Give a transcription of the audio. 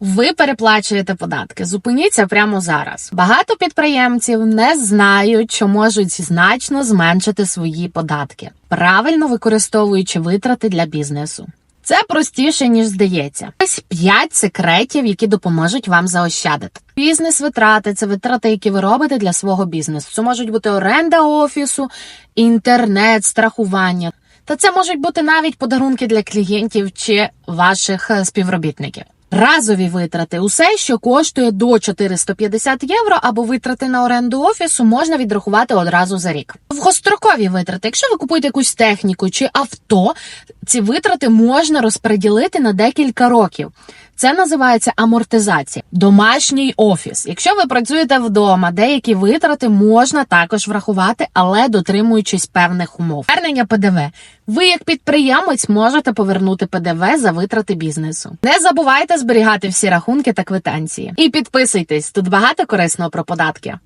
Ви переплачуєте податки. Зупиніться прямо зараз. Багато підприємців не знають, що можуть значно зменшити свої податки, правильно використовуючи витрати для бізнесу. Це простіше ніж здається. Ось 5 секретів, які допоможуть вам заощадити. Бізнес-витрати це витрати, які ви робите для свого бізнесу. Це можуть бути оренда офісу, інтернет, страхування. Та це можуть бути навіть подарунки для клієнтів чи ваших е, співробітників. Разові витрати усе, що коштує до 450 євро, або витрати на оренду офісу, можна відрахувати одразу за рік. Довгострокові витрати, якщо ви купуєте якусь техніку чи авто, ці витрати можна розподілити на декілька років. Це називається амортизація. Домашній офіс. Якщо ви працюєте вдома, деякі витрати можна також врахувати, але дотримуючись певних умов. Вернення ПДВ. Ви, як підприємець, можете повернути ПДВ за витрати бізнесу. Не забувайте зберігати всі рахунки та квитанції. І підписуйтесь, тут багато корисного про податки.